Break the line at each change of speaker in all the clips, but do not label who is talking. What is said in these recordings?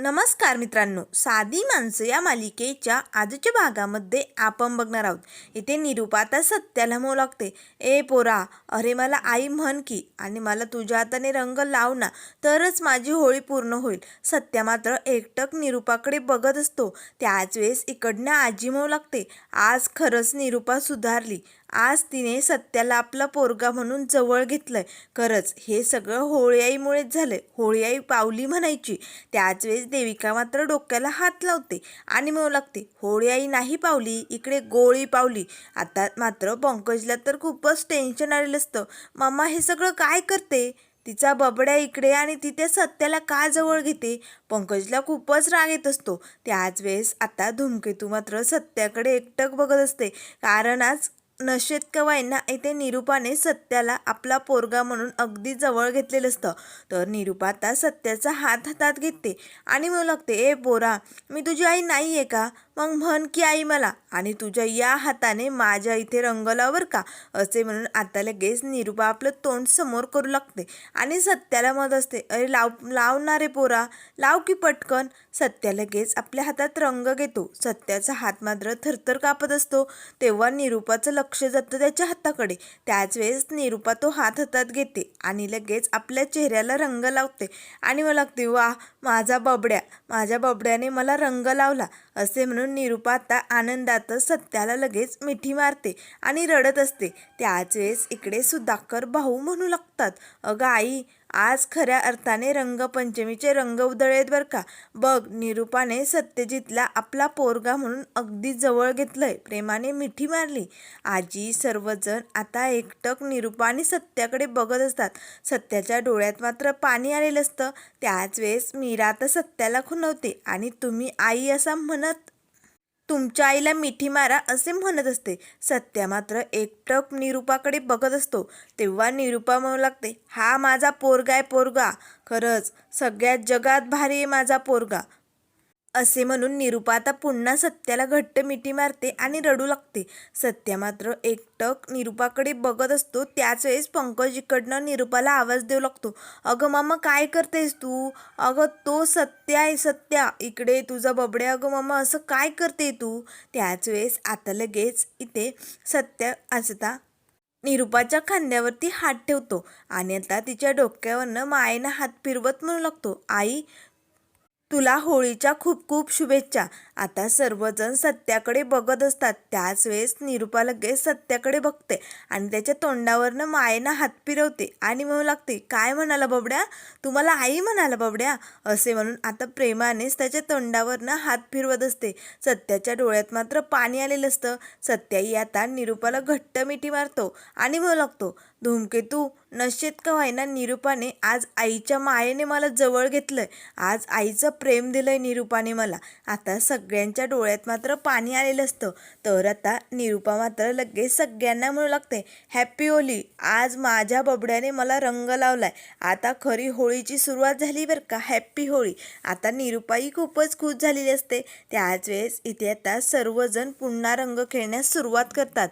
नमस्कार मित्रांनो. साधी माणसं या मालिकेच्या आजच्या भागामध्ये आपण बघणार आहोत. इथे निरूपा आता सत्याला म्हणू लागते. ए पोरा अरे मला आई म्हण की आणि मला तुझ्या हाताने रंग लाव ना तरच माझी होळी पूर्ण होईल. सत्या मात्र एकटक निरूपाकडे बघत असतो. त्याच वेळेस इकडनं आजी म्हणू लागते. आज खरंच निरूपा सुधारली. आज तिने सत्याला आपला पोरगा म्हणून जवळ घेतलंय. खरंच हे सगळं होळीआईमुळेच झालंय. होळीआई पावली म्हणायची. त्याच वेळेस देविका मात्र डोक्याला हात लावते आणि म्हणू लागते होळीआई नाही पावली इकडे गोळी पावली. आता मात्र पंकजला तर खूपच टेन्शन आलेलं असतं. मामा हे सगळं काय करते? तिचा बबड्या इकडे आणि तिथे सत्याला का जवळ घेते? पंकजला खूपच राग येत असतो. त्याच वेळेस आता धूमकेतू मात्र सत्याकडे एकटक बघत असते. कारण आज नशेत कवायना इथे निरूपाने सत्याला आपला पोरगा म्हणून अगदी जवळ घेतलेलं असतं. तर निरूपा आता सत्याचा हात हातात घेते आणि म्हणू लागते ए पोरा मी तुझी आई नाही आहे का? मग म्हण की आई मला आणि तुझ्या या हाताने माझ्या इथे रंग लावर का? असे म्हणून आता लगेच निरूपा आपलं तोंड समोर करू लागते आणि सत्याला मत असते अरे लाव लावणारे पोरा लाव की पटकन. सत्या लगेच आपल्या हातात रंग घेतो. सत्याचा हात मात्र थरथर कापत असतो. तेव्हा निरूपाचं लक्ष जातं त्याच्या हाताकडे. त्याच वेळेस निरूपा तो हात हातात घेते आणि लगेच आपल्या चेहऱ्याला रंग लावते. आणि मला लागते वा माझा बबड्या माझ्या बबड्याने मला रंग लावला. असे म्हणून निरूपा आता आनंदातच सत्याला लगेच मिठी मारते आणि रडत असते. त्याच वेळेस इकडे सुधाकर भाऊ म्हणू लागतात. अगं आई आज खऱ्या अर्थाने रंगपंचमीचे रंग उधळेत बरं का. बघ निरूपाने सत्यजितला आपला पोरगा म्हणून अगदी जवळ घेतलंय. प्रेमाने मिठी मारली. आजी सर्वजण आता एकटक निरूपाने सत्याकडे बघत असतात. सत्याच्या डोळ्यात मात्र पाणी आलेलं असतं. त्याच वेळेस मीरा आता सत्याला खुनवते आणि तुम्ही आई असा म्हणत तुमच्या आईला मिठी मारा असे म्हणत असते. सत्या मात्र एकटक निरूपाकडे बघत असतो. तेव्हा निरूपा म्हणू लागते हा माझा पोरगा आहे पोरगा. खरंच सगळ्यात जगात भारी आहे माझा पोरगा. असे म्हणून निरूपा आता पुन्हा सत्याला घट्ट मिठी मारते आणि रडू लागते. सत्या मात्र एकटक निरूपाकडे बघत असतो. त्याच वेळेस पंकज इकडनं निरूपाला आवाज देऊ लागतो. अगं मामा काय करतेस तू? अगं तो सत्या आहे सत्या. इकडे तुझा बबडे अगं मामा असं काय करते तू? त्याच वेळेस आता लगेच इथे सत्या असता निरूपाच्या खांद्यावरती हात ठेवतो आणि आता तिच्या डोक्यावरनं मायेनं हात फिरवत म्हणू लागतो. आई तुला होळीच्या खूप खूप शुभेच्छा. आता सर्वजण सत्याकडे बघत असतात. त्याच वेळेस निरुपा लगेच सत्याकडे बघते आणि त्याच्या तोंडावरनं मायेनं हात फिरवते आणि म्हणू लागते काय म्हणाला बबड्या? तुम्हाला आई म्हणाला बबड्या? असे म्हणून आता प्रेमानेच त्याच्या तोंडावरनं हात फिरवत असते. सत्याच्या डोळ्यात मात्र पाणी आलेलं असतं. सत्याही आता निरुपाला घट्ट मिठी मारतो आणि म्हणू लागतो धूमकेतू नशेत का व्हायना? निरूपाने आज आईच्या मायेने मला जवळ घेतलंय. आज आईचं प्रेम दिलंय निरूपाने मला. आता सगळ्यांच्या डोळ्यात मात्र पाणी आलेलं असतं. तर आता निरूपा मात्र लगेच सगळ्यांना म्हणू लागते हॅप्पी होली. आज माझ्या बबड्याने मला रंग लावलाय. आता खरी होळीची सुरुवात झाली बरं का? हॅप्पी होळी. आता निरूपाही खूपच खुश झालेली असते. त्याच वेळेस इथे आता सर्वजण पुन्हा रंग खेळण्यास सुरुवात करतात.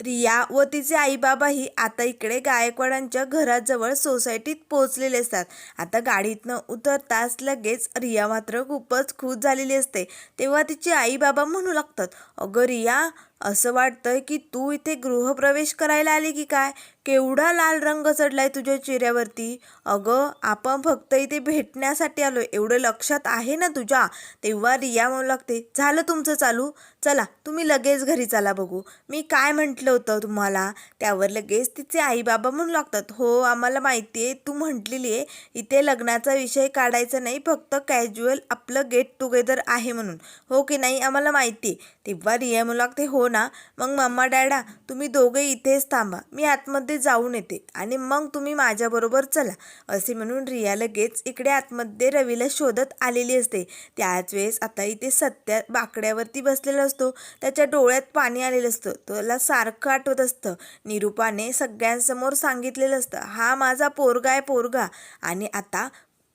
रिया व तिचे आईबाबाही आता इकडे गायकवाडांच्या घराजवळ सोसायटीत पोहोचलेले असतात. आता गाडीतनं उतरताच लगेच रिया मात्र खूपच खुश झालेली असते. तेव्हा तिचे आईबाबा म्हणू लागतात अगं रिया असं वाटतंय की तू इथे गृहप्रवेश करायला आली की काय? केवढा लाल रंग चढलाय तुझ्या चेहऱ्यावरती? अगं आपण फक्त इथे भेटण्यासाठी आलो एवढं लक्षात आहे ना तुझ्या? तेव्हा रिया म्हणू लागते झालं तुमचं चालू? चला तुम्ही लगेच घरी चला बघू. मी काय म्हटलं होतं तुम्हाला? त्यावर लगेच तिचे आई बाबा म्हणू लागतात हो आम्हाला माहिती आहे तू म्हटलेली आहे. इथे लग्नाचा विषय काढायचा नाही फक्त कॅज्युअल आपलं गेट टुगेदर आहे म्हणून. हो की नाही आम्हाला माहिती आहे. तेव्हा रिया म्हणू लागते हो ना मग मम्मा डॅडा तुम्ही दोघे इथेच थांबा. मी आतमध्ये जाऊन येते आणि मग तुम्ही माझ्याबरोबर चला असे म्हणून रिया लगेच इकडे आतमध्ये रवीला शोधत आलेली असते. त्याच वेळेस आता इथे सत्या बाकड्यावरती बसलेला असतो. त्याच्या डोळ्यात पाणी आलेलं असतं. त्याला सारखं आठवत असतं. निरूपाने सगळ्यांसमोर सांगितलेलं असतं हा माझा पोरगा आहे पोरगा. आणि आता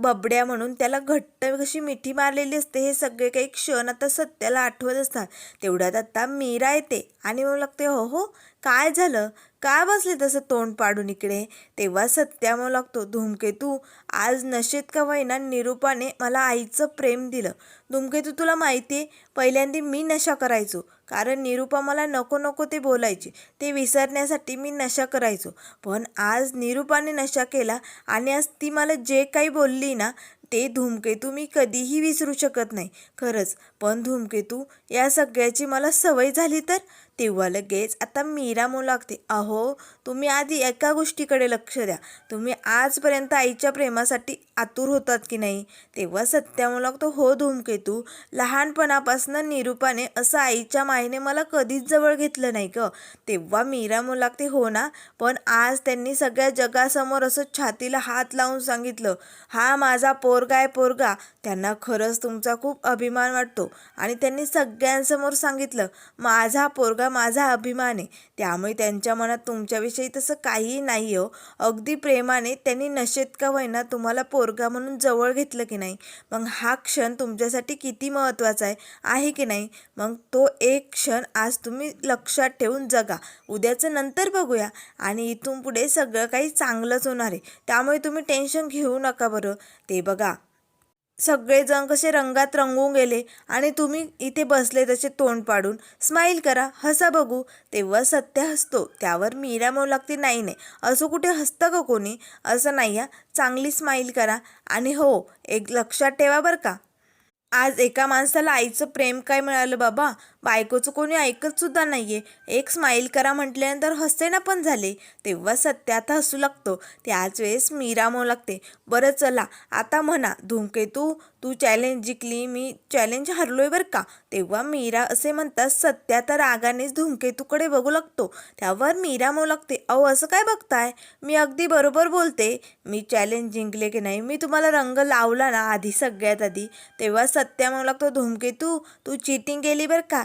बबड्या म्हणून त्याला घट्ट कशी मिठी मारलेली असते हे सगळे काही क्षण आता सत्याला आठवत असतात. तेवढ्यात आता मीरा येते आणि मग लागते हो हो काय झालं? का बसले तसं तोंड पाडून इकडे? तेव्हा सत्या लागतो धूमकेतू आज नशेत का होईना निरूपाने मला आईचं प्रेम दिलं. धूमकेतू तुला माहिती आहे पहिल्यांदा मी नशा करायचो कारण निरूपा मला नको नको ते बोलायचे ते विसरण्यासाठी मी नशा करायचो. पण आज निरूपाने नशा केला आणि आज ती मला जे काही बोलली ना ते धूमकेतू मी कधीही विसरू शकत नाही. खरंच पण धूमकेतू या सगळ्याची मला सवय झाली तर? तेव्हा लगेच आता मीरा म्हणू लागते अहो तुम्ही आधी एका गोष्टीकडे लक्ष द्या. तुम्ही आजपर्यंत आईच्या प्रेमासाठी आतुर होतात की नाही? तेव्हा सत्या म्हणू लागतो हो धूमकेतू. लहानपणापासून निरूपाने असं आईच्या मायेने मला कधीच जवळ घेतलं नाही ग. तेव्हा मीरा म्हणू लागते हो ना पण आज त्यांनी सगळ्या जगासमोर असं छातीला हात लावून सांगितलं. हा माझा पोरगा आहे पोरगा. त्यांना खरंच तुमचा खूप अभिमान वाटतो. आणि त्यांनी सगळ्यांसमोर सांगितलं माझा पोरगा माझा अभिमान आहे. त्यामुळे त्यांच्या मनात तुमच्याविषयी तसं काहीही नाही हो. अगदी प्रेमाने त्यांनी नशेत का वयना तुम्हाला पोरगा म्हणून जवळ घेतलं की नाही? मग हा क्षण तुमच्यासाठी किती महत्त्वाचा आहे? आहे की नाही? मग तो एक क्षण आज तुम्ही लक्षात ठेवून जगा. उद्याचं नंतर बघूया. आणि इथून पुढे सगळं काही चांगलंच होणार आहे. त्यामुळे तुम्ही टेन्शन घेऊ नका बरं. ते बघा. सगळेजण कसे रंगात रंगून गेले आणि तुम्ही इथे बसले तसे तोंड पाडून स्माईल करा हसा बघू. तेव्हा सत्य हसतो त्यावर मीरा म्हणू लागते. नाही नाही असं कुठे हसतं का कोणी? असं नाही हा चांगली स्माईल करा. आणि हो एक लक्षात ठेवा बरं का. आज एका माणसाला आईचं प्रेम काय मिळालं बाबा? बायकोचं कोणी ऐकत सुद्धा आहे एक स्माईल करा म्हटल्यानंतर हसेना पण झाले. तेव्हा सत्य आता हसू लागतो. त्याच वेळेस मीरा म्हणू लागते बरं चला आता म्हणा धूमकेतू तू चॅलेंज जिंकली मी चॅलेंज हरलोय बरं का? तेव्हा मीरा असे म्हणतात सत्या तर रागानेच धूमकेतूकडे बघू लागतो. त्यावर मीरा म्हणू लागते अहो असं काय बघताय? मी अगदी बरोबर बोलते. मी चॅलेंज जिंकले की नाही मी तुम्हाला रंग लावला ना आधी सगळ्यात आधी. तेव्हा सत्या म्हणू लागतो धूमकेतू तू चिटिंग केली बरं का?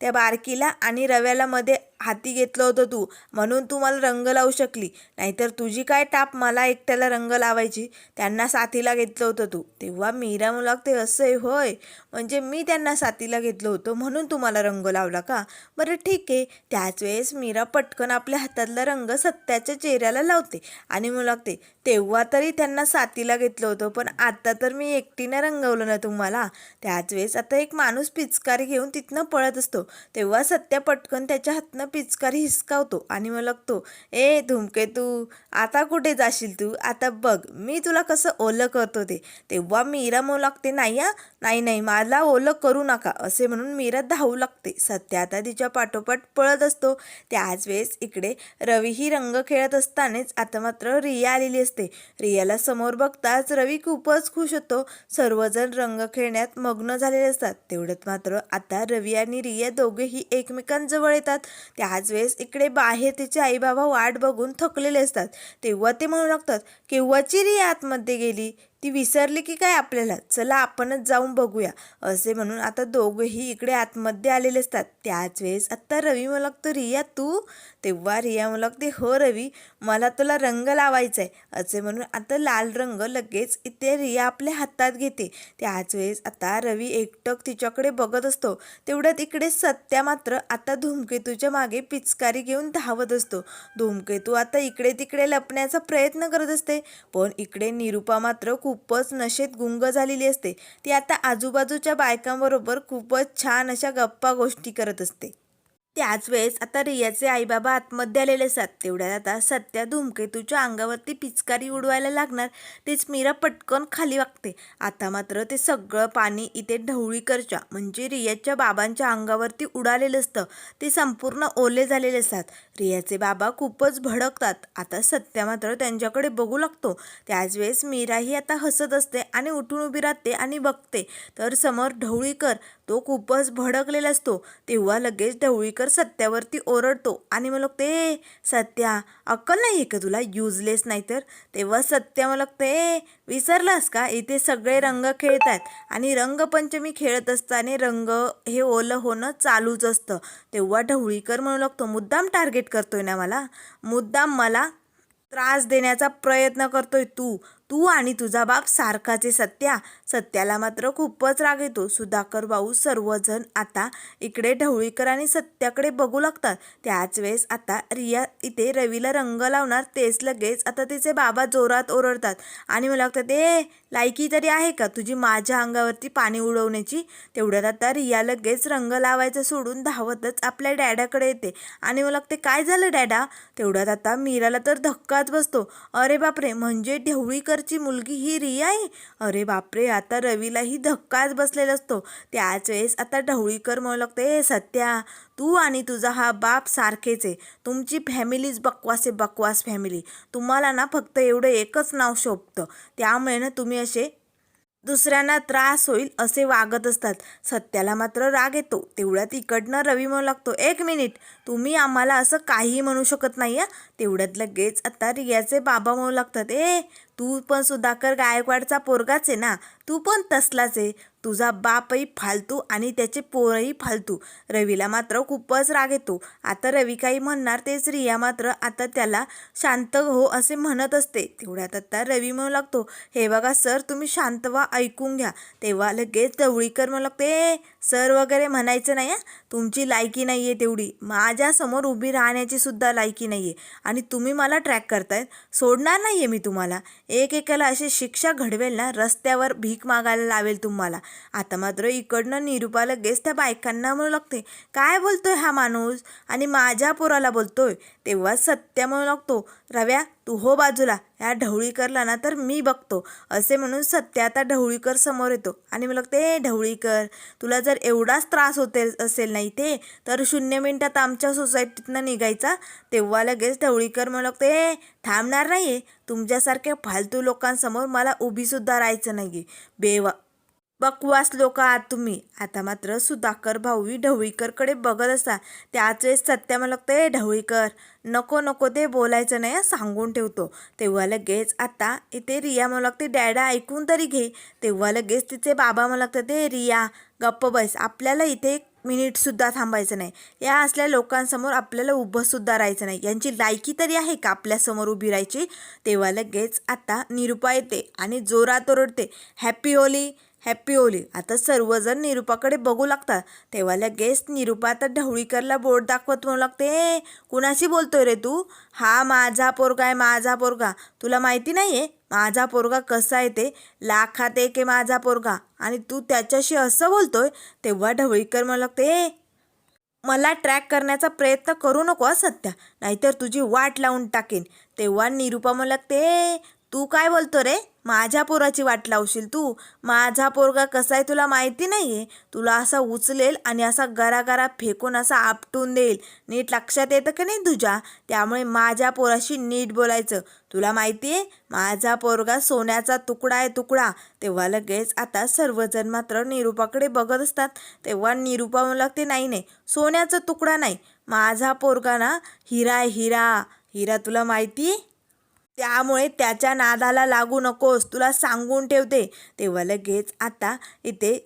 त्या बारकीला आणि रव्याला मध्ये हाती घेतलं होतं तू. म्हणून तू मला रंग लावू शकली. नाहीतर तुझी काय टाप मला एकट्याला रंग लावायची? त्यांना साथीला घेतलं होतं तू. तेव्हा मीरा मुलागते असं आहे होय. म्हणजे मी त्यांना साथीला घेतलं होतं. म्हणून तुम्हाला रंग लावला का? बरं ठीक आहे. त्याच वेळेस मीरा पटकन आपल्या हातातला रंग सत्याच्या चेहऱ्याला लावते. आणि मुलागते तेव्हा तरी त्यांना साथीला घेतलं होतं. पण आता तर मी एकटीनं रंगवलं ना तुम्हाला? त्याच वेळेस आता एक माणूस पिचकारी घेऊन तिथनं पळत असतो. तेव्हा सत्या पटकन त्याच्या हातनं पिचकारी हिसकावतो आणि मग लागतो ए धुमकेतू आता कुठे जाशील तू? आता बघ मी तुला कसं ओलं करतो ते. तेव्हा मीरा म्हणू लागते नाही हा नाही नाही मला ओलं करू नका असे म्हणून मीरा धावू लागते. सत्या आता तिच्या पाठोपाठ पळत असतो. त्याच वेळेस इकडे रवीही रंग खेळत असतानाच आता मात्र रिया आलेली असते. रियाला समोर बघताच रवी खूपच खुश होतो. सर्वजण रंग खेळण्यात मग्न झालेले असतात. तेवढ्यात मात्र आता रवी आणि रिया दोघेही एकमेकांजवळ येतात. त्याच वेळेस इकडे बाहेर तिचे आई बाबा वाट बघून थकलेले असतात. तेव्हा ते म्हणू लागतात केव्हाची रिया आतमध्ये गेली? ती विसरली की काय आपल्याला? चला आपणच जाऊन बघूया. असे म्हणून आता दोघंही इकडे आतमध्ये आलेले असतात. त्याच वेळेस आत्ता रवी मला लागतो रिया तू? तेव्हा रिया मला लागते. हो रवी मला तुला रंग लावायचा आहे असे म्हणून आता लाल रंग लगेच इथे रिया आपल्या हातात घेते. त्याच वेळेस आता रवी एकटक तिच्याकडे बघत असतो. तेवढ्यात इकडे सत्या मात्र आता धूमकेतूच्या मागे पिचकारी घेऊन धावत असतो. धूमकेतू आता इकडे तिकडे लपण्याचा प्रयत्न करत असते. पण इकडे निरूपा मात्र खूपच नशेत गुंग झालेली असते. ती आता आजूबाजूच्या बायकांबरोबर खूपच छान अशा गप्पा गोष्टी करत असते. त्याच वेळेस आता रियाचे आईबाबा आतमध्ये आलेले असतात. तेवढ्यात आता सत्या धूमकेतूच्या अंगावरती पिचकारी उडवायला लागणार. तेच मीरा पटकन खाली वागते. आता मात्र ते सगळं पाणी इथे ढवळीकरच्या म्हणजे रियाच्या बाबांच्या अंगावरती उडालेलं असतं. ते संपूर्ण ओले झालेले असतात. रियाचे बाबा खूपच भडकतात. आता सत्या मात्र त्यांच्याकडे बघू लागतो. त्याच वेळेस मीराही आता हसत असते आणि उठून उभी राहते आणि बघते. तर समोर ढवळीकर तो खूपच भडकलेला असतो. तेव्हा लगेच ढवळीकर सत्यावरती ओरडतो आणि मग ते सत्या अक्कल नाही आहे का तुला? युजलेस नाही तर तेव्हा सत्या मला ते विसरलास का? इथे सगळे रंग खेळत आहेत आणि रंगपंचमी खेळत असताना रंग हे ओलं होणं चालूच असतं. तेव्हा ढवळीकर म्हणू लागतो मुद्दाम टार्गेट करतोय ना मला? मुद्दाम मला त्रास देण्याचा प्रयत्न करतोय तू. तू आणि तुझा बाप सारखाचे सत्या. सत्याला मात्र खूपच राग येतो. सुधाकर भाऊ सर्वजण आता इकडे ढवळीकर आणि सत्याकडे बघू लागतात. त्याच वेळेस आता रिया इथे रवीला रंग लावणार. तेच लगेच आता तिचे बाबा जोरात ओरडतात. आणि मला लागतात ए लायकी तरी आहे का तुझी माझ्या अंगावरती पाणी उडवण्याची? तेवढ्यात आता रिया लगेच रंग लावायचं सोडून धावतच आपल्या डॅडाकडे येते. आणि मला लागते काय झालं डॅडा? तेवढ्यात आता मीराला तर धक्काच बसतो. अरे बापरे म्हणजे ढवळीकरची मुलगी ही रिया आहे? अरे बापरे आता रवीलाही धक्काच बसलेला असतो. त्याच वेळेस आता ढवळीकर म्हणू लागते ए सत्या तू आणि तुझा हा बाप सारखेच आहे. तुमची फॅमिलीच बकवास आहे बकवास फॅमिली तुम्हाला ना फक्त एवढं एकच नाव शोभतं. त्यामुळे ना तुम्ही असे दुसऱ्यांना त्रास होईल असे वागत असतात. सत्याला मात्र राग येतो. तेवढ्यात इकडनं रवी म्हणू लागतो एक मिनिट तुम्ही आम्हाला असं काही म्हणू शकत नाही तेवढ्यात लगेच आता रियाचे बाबा म्हणू लागतात ए तू पण सुधाकर गायकवाडचा पोरगाच आहे ना? तू पण तसलाच आहे. तुझा बापही फालतू आणि त्याचे पोरही फालतू. रवीला मात्र खूपच राग येतो. आता रवी काही म्हणणार तेच रिया मात्र आता त्याला शांत हो असे म्हणत असते. तेवढ्यात आता रवी म्हणू लागतो हे बघा सर तुम्ही शांत व्हा ऐकून घ्या. तेव्हा लगेच जवळीकर म्हणू लागते सर वगैरे म्हणायचं नाही हं. तुमची लायकी नाही आहे तेवढी माझ्यासमोर उभी राहण्याची सुद्धा लायकी नाही आहे आणि तुम्ही मला ट्रॅक करतायत. सोडणार नाही आहे मी तुम्हाला. एक एकाला अशी शिक्षा घडवेल ना रस्त्यावर भीक मागायला लावेल तुम्हाला. आता मात्र इकडनं निरुपा लगेच त्या बायकांना म्हणू लागते काय बोलतोय हा माणूस? आणि माझ्या पोराला बोलतोय. तेव्हा सत्य म्हणू लागतो रव्या तू हो बाजूला ह्या ढवळीकरला ना तर मी बघतो. असे म्हणून सत्य आता ढवळीकर समोर येतो. आणि मला ते ढवळीकर तुला जर एवढाच त्रास होते असेल नाही ते तर शून्य मिनिटात आमच्या सोसायटीतनं निघायचा. तेव्हा लगेच ढवळीकर म्हणू लागते थांबणार नाही आहे तुमच्यासारख्या फालतू लोकांसमोर मला उभीसुद्धा राहायचं नाही आहे बेवा बकवास लोक आहात तुम्ही. आता मात्र सुधाकर भाऊही ढवळीकरकडे बघत असा. त्याच वेळेस सत्या मला लागतं ए ढवळीकर नको नको ते बोलायचं नाही सांगून ठेवतो. तेव्हा लगेच आता इथे रिया मला लागते डॅडा ऐकून तरी घे. तेव्हा लगेच तिचे बाबा मला लागतं ते रिया गप्प बस. आपल्याला इथे एक मिनिटसुद्धा थांबायचं नाही. या असल्या लोकांसमोर आपल्याला उभंसुद्धा राहायचं नाही. यांची लायकी तरी आहे का आपल्यासमोर उभी राहायची? तेव्हा लगेच आता निरुपा येते आणि जोरात ओरडते हॅपी होली. Happy Holy. आता सर्वजण निरुपाकडे बघू लागतात. तेव्हा लगेच निरुपा आता ढवळीकरला बोट दाखवत म्हणू लागते "ए, कुणाशी बोलतोय रे तू? हा माझा पोरगा आहे माझा पोरगा. तुला माहिती नाही आहे माझा पोरगा कसा आहे ते? लाखात एक आहे माझा पोरगा. आणि तू त्याच्याशी असं बोलतोय? तेव्हा ढवळीकर म्हणू लागते "ए, मला ट्रॅक करण्याचा प्रयत्न करू नको सत्या नाहीतर तुझी वाट लावून टाकेन. तेव्हा निरुपा मला लागते तू काय बोलतो रे? माझ्या पोराची वाट लावशील तू. माझा पोरगा कसा आहे तुला माहिती नाही आहे तुला असा उचलेल आणि असा गरागरा फेकून असा आपटून देईल. नीट लक्षात येतं का नाही तुझ्या? त्यामुळे माझ्या पोराशी नीट बोलायचं. तुला माहिती आहे माझा पोरगा सोन्याचा तुकडा आहे तुकडा. तेव्हा लगेच आता सर्वजण मात्र निरुपाकडे बघत असतात. तेव्हा निरुपा म्हणू लागते नाही नाही सोन्याचा तुकडा नाही. माझा पोरगा ना हिरा आहे हिरा. हिरा तुला माहिती आहे त्यामुळे त्याच्या नादाला लागू नकोस तुला सांगून ठेवते. तेव्हा लगेच आता इथे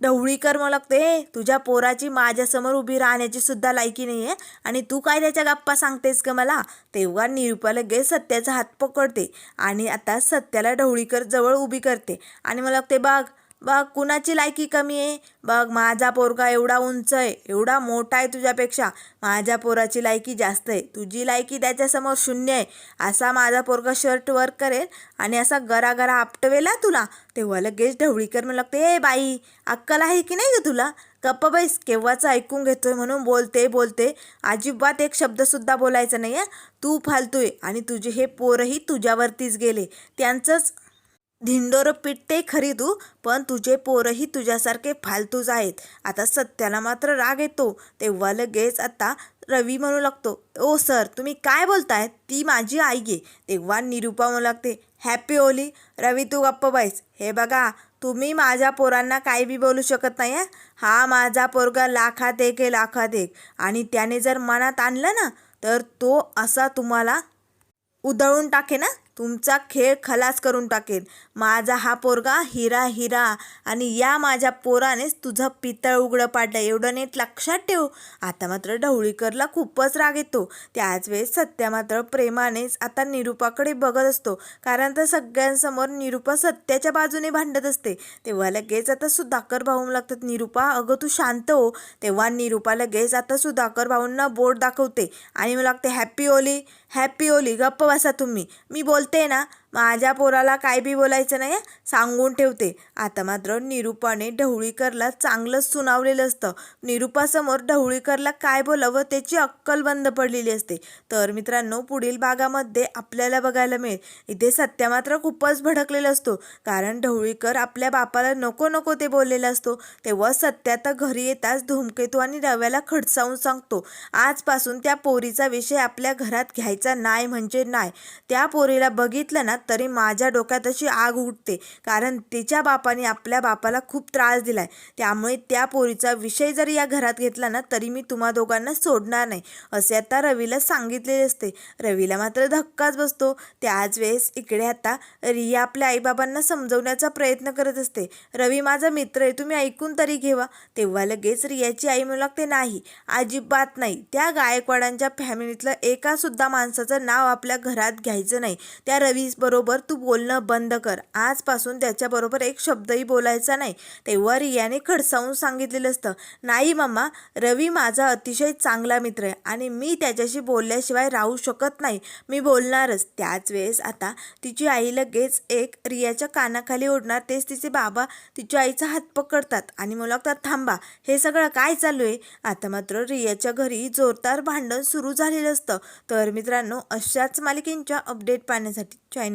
ढवळीकर मला लागते तुझ्या पोराची माझ्यासमोर उभी राहण्याची सुद्धा लायकी नाही आहे आणि तू काय त्याच्या गप्पा सांगतेस का मला? तेव्हा निरुपा लगेच सत्याचा हात पकडते आणि आता सत्याला ढवळीकर जवळ उभी करते आणि मला ते बघ बघ कुणाची लायकी कमी आहे? बघ माझा पोरगा एवढा उंच आहे एवढा मोठा आहे तुझ्यापेक्षा. माझ्या पोराची लायकी जास्त आहे. तुझी लायकी त्याच्यासमोर शून्य आहे. असा माझा पोरगा शर्ट वर करेल आणि असा गरागरा आपटवेल हा तुला. तेव्हा लगेच ढवळीकर म्हणू लागते ए बाई अक्कल आहे की नाही ग तुला? गप्प बाईस केव्हाचं ऐकून घेतोय म्हणून बोलते बोलते. अजिबात एक शब्दसुद्धा बोलायचा नाही आहे तू फालतोय आणि तुझे हे पोरही तुझ्यावरतीच गेले. त्यांचंच धिंडोरं पिटते खरी तू पण तुझे पोरही तुझ्यासारखे फालतूच आहेत आता सत्याला मात्र राग येतो. तेव्हा लगेच आता रवी म्हणू लागतो ओ सर तुम्ही काय बोलताय? ती माझी आई आहे. तेव्हा निरुपा म्हणू लागते हॅपी ओली रवी तू गप्प बाईस हे बघा तुम्ही माझ्या पोरांना काही बी बोलू शकत नाही आहे हा माझा पोरगा लाखात एक आहे लाखात एक. आणि त्याने जर मनात आणलं ना तर तो असा तुम्हाला उधळून टाके ना तुमचा खेळ खलास करून टाकेन. माझा हा पोरगा हिरा हिरा आणि या माझ्या पोरानेच तुझं पितळ उघडं पाडलं. एवढं नीट लक्षात ठेव. आता मात्र ढवळीकरला खूपच राग येतो. त्याच वेळेस सत्या मात्र प्रेमानेच आता निरूपाकडे बघत असतो. कारण तर सगळ्यांसमोर निरूपा सत्याच्या बाजूने भांडत असते. तेव्हा लगेच आता सुधाकर भाऊ लागतात. निरूपा अगं तू शांत हो. तेव्हा निरूपा लगेच आता सुधाकर भाऊंना बोर्ड दाखवते. आणि मला लागते हॅपी ओली हॅपी ओली गप्प बसा तुम्ही. मी बोलते ना माझ्या पोराला काय बी बोलायचं नाही सांगून ठेवते. आता मात्र निरूपाने ढवळीकरला चांगलंच सुनावलेलं असतं. निरूपासमोर ढवळीकरला काय बोलावं त्याची अक्कल बंद पडलेली असते. तर मित्रांनो पुढील भागामध्ये आपल्याला बघायला मिळेल. इथे सत्या मात्र खूपच भडकलेला असतो. कारण ढवळीकर आपल्या बापाला नको नको ते बोललेला असतो. तेव्हा सत्या तर घरी येताच धूमकेतू आणि रव्याला खडसावून सांगतो. आजपासून त्या पोरीचा विषय आपल्या घरात घ्यायचा नाही म्हणजे नाही. त्या पोरीला बघितलं ना तरी माझ्या डोक्यात अशी आग उठते कारण तिच्या बापाने आपल्या बापाला खूप त्रास दिलाय. त्यामुळे त्या पोरीचा विषय जरी या घरात घेतला ना तरी मी तुम्हा दोघांना सोडणार नाही असे आता रवीला सांगितलेले असते. रवीला मात्र धक्काच बसतो. त्याच वेळेस इकडे आता रिया आपल्या आईबाबांना समजवण्याचा प्रयत्न करत असते. रवी माझा मित्र आहे तुम्ही ऐकून तरी घेवा. तेव्हा लगेच रियाची आई म्हणू लागते नाही अजिबात नाही. त्या गायकवाडांच्या फॅमिलीतलं एका सुद्धा माणसाचं नाव आपल्या घरात घ्यायचं नाही. त्या रवी बरोबर तू बोलणं बंद कर. आजपासून त्याच्याबरोबर एक शब्दही बोलायचा नाही. तेव्हा रियाने खडसावून सांगितलेलं असतं नाही मम्मा रवी माझा अतिशय चांगला मित्र आहे आणि मी त्याच्याशी बोलल्याशिवाय राहू शकत नाही. मी बोलणारच. त्याच वेळेस आता तिची आई लगेच एक रियाच्या कानाखाली ओढणार. तेच तिचे बाबा तिच्या आईचा हात पकडतात आणि मला लागतात थांबा हे सगळं काय चालू आहे? आता मात्र रियाच्या घरी जोरदार भांडण सुरू झालेलं असतं. तर मित्रांनो अशाच मालिकेंच्या अपडेट पाहण्यासाठी